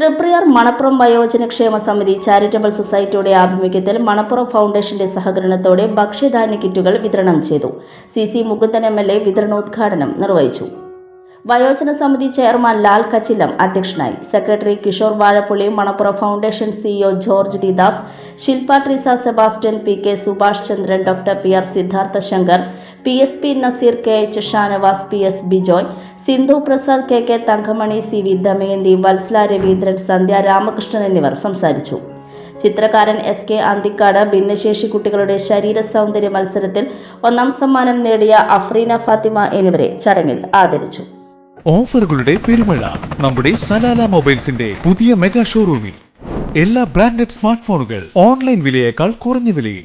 തൃപ്രിയാർ മണപ്പുറം വയോജന ക്ഷേമ സമിതി ചാരിറ്റബിൾ സൊസൈറ്റിയുടെ ആഭിമുഖ്യത്തിൽ മണപ്പുറം ഫൗണ്ടേഷന്റെ സഹകരണത്തോടെ ഭക്ഷ്യധാന്യ കിറ്റുകൾ വിതരണം ചെയ്തു. C C Mukundan M L A വിതരണോദ്ഘാടനം നിർവഹിച്ചു. വയോജന സമിതി ചെയർമാൻ ലാൽ കച്ചിലം അധ്യക്ഷനായി. Secretary Kishore Vazhappully Manappuram foundation CEO George Didas Shilpa Treesa Sebastian P K Subhash Chandran doctor P R Siddhartha Shankar P S P Naseer K H Shanavas P S Bijoy Sindhu Prasad K K Thankamani C V Damayanthi Vatsala Raveendran Sandhya Ramakrishnan എന്നിവർ സംസാരിച്ചു. ചിത്രകാരൻ S K Anthikad ഭിന്നശേഷി കുട്ടികളുടെ ശരീര സൗന്ദര്യ മത്സരത്തിൽ ഒന്നാം സമ്മാനം നേടിയ അഫ്രീന ഫാത്തിമ എന്നിവരെ ചടങ്ങിൽ ആദരിച്ചു. ഓഫറുകളുടെ പെരുമഴ നമ്മുടെ സലാല മൊബൈൽസിന്റെ പുതിയ മെഗാ ഷോറൂമിൽ. എല്ലാ ബ്രാൻഡഡ് സ്മാർട്ട് ഫോണുകൾ ഓൺലൈൻ വിലയേക്കാൾ കുറഞ്ഞ വിലയിൽ.